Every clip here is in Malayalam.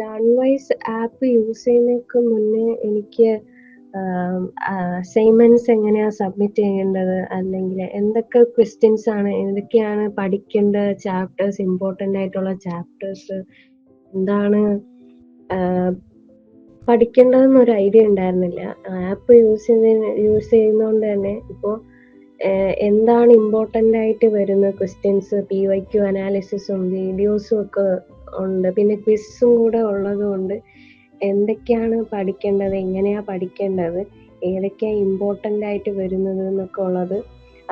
ലേൺവൈസ് ആപ്പ് യൂസ് ചെയ്യുന്നതിനൊക്കെ മുന്നേ എനിക്ക് അസൈൻമെന്റ്സ് എങ്ങനെയാ സബ്മിറ്റ് ചെയ്യേണ്ടത്? അല്ലെങ്കിൽ എന്തൊക്കെ ക്വസ്റ്റ്യൻസ് ആണ് എന്തൊക്കെയാണ് പഠിക്കേണ്ട ചാപ്റ്റേഴ്സ് ഇമ്പോർട്ടന്റ് ആയിട്ടുള്ള ചാപ്റ്റേഴ്സ് എന്താണ് പഠിക്കേണ്ടതെന്ന് ഒരു ഐഡിയ ഉണ്ടായിരുന്നില്ല. ആപ്പ് യൂസ് ചെയ്യുന്ന യൂസ് ചെയ്യുന്നതുകൊണ്ട് തന്നെ ഇപ്പോൾ എന്താണ് ഇമ്പോർട്ടന്റ് ആയിട്ട് വരുന്ന ക്വസ്റ്റ്യൻസ് പി-വൈ-ക്യു അനാലിസിസും വീഡിയോസും ഒക്കെ ഉണ്ട്. പിന്നെ ക്വിസും കൂടെ ഉള്ളത് കൊണ്ട് എന്തൊക്കെയാണ് പഠിക്കേണ്ടത്? എങ്ങനെയാ പഠിക്കേണ്ടത്? ഏതൊക്കെയാ ഇമ്പോർട്ടന്റ് ആയിട്ട് വരുന്നത് എന്നൊക്കെ ഉള്ളത്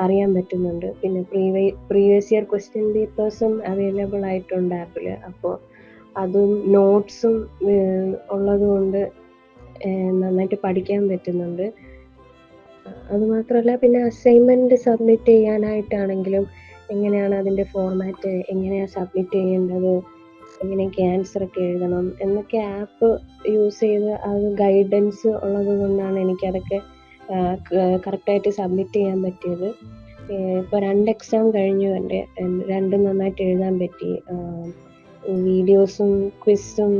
അറിയാൻ പറ്റുന്നുണ്ട്. പിന്നെ പ്രീവി പ്രീവിയസ് ഇയർ ക്വസ്റ്റ്യൻ പേപ്പേഴ്സും അവൈലബിൾ ആയിട്ടുണ്ട് ആപ്പിൽ അപ്പോൾ അതും നോട്ട്സും ഉള്ളത് ഉള്ളതുകൊണ്ട് നന്നായിട്ട് പഠിക്കാൻ പറ്റുന്നുണ്ട്. അത് മാത്രമല്ല പിന്നെ അസൈൻമെന്റ് സബ്മിറ്റ് ചെയ്യാനായിട്ടാണെങ്കിലും എങ്ങനെയാണ് അതിന്റെ ഫോർമാറ്റ്? എങ്ങനെയാ സബ്മിറ്റ് ചെയ്യേണ്ടത്? എങ്ങനെയൊക്കെ ആൻസർ ഒക്കെ എഴുതണം? എന്നൊക്കെ ആപ്പ് യൂസ് ചെയ്ത് അത് ഗൈഡൻസ് ഉള്ളത് കൊണ്ടാണ് എനിക്കതൊക്കെ കറക്റ്റായിട്ട് സബ്മിറ്റ് ചെയ്യാൻ പറ്റിയത്. ഇപ്പൊ രണ്ട് എക്സാം കഴിഞ്ഞു എന്റെ. എൻ രണ്ടും നന്നായിട്ട് എഴുതാൻ പറ്റി. വീഡിയോസും ക്വിസും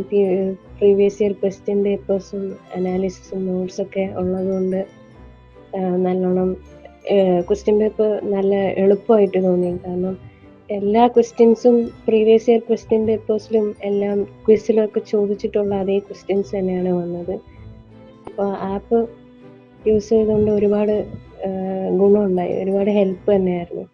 പ്രീവിയസ് ഇയർ ക്വസ്റ്റ്യൻ പേപ്പേഴ്സും അനാലിസിസും നോട്ട്സൊക്കെ ഉള്ളതുകൊണ്ട് കൊണ്ട് നല്ലോണം ക്വസ്റ്റ്യൻ പേപ്പർ നല്ല എളുപ്പമായിട്ട് തോന്നി. കാരണം എല്ലാ ക്വസ്റ്റ്യൻസും പ്രീവിയസ് ഇയർ ക്വസ്റ്റ്യൻ പേപ്പേഴ്സിലും എല്ലാം ക്വിസിലൊക്കെ ചോദിച്ചിട്ടുള്ള അതേ ക്വസ്റ്റ്യൻസ് തന്നെയാണ് വന്നത്. അപ്പോൾ ആപ്പ് യൂസ് ചെയ്തുകൊണ്ട് ഒരുപാട് ഗുണമുണ്ടായി. ഒരുപാട് ഹെൽപ്പ് തന്നെയായിരുന്നു.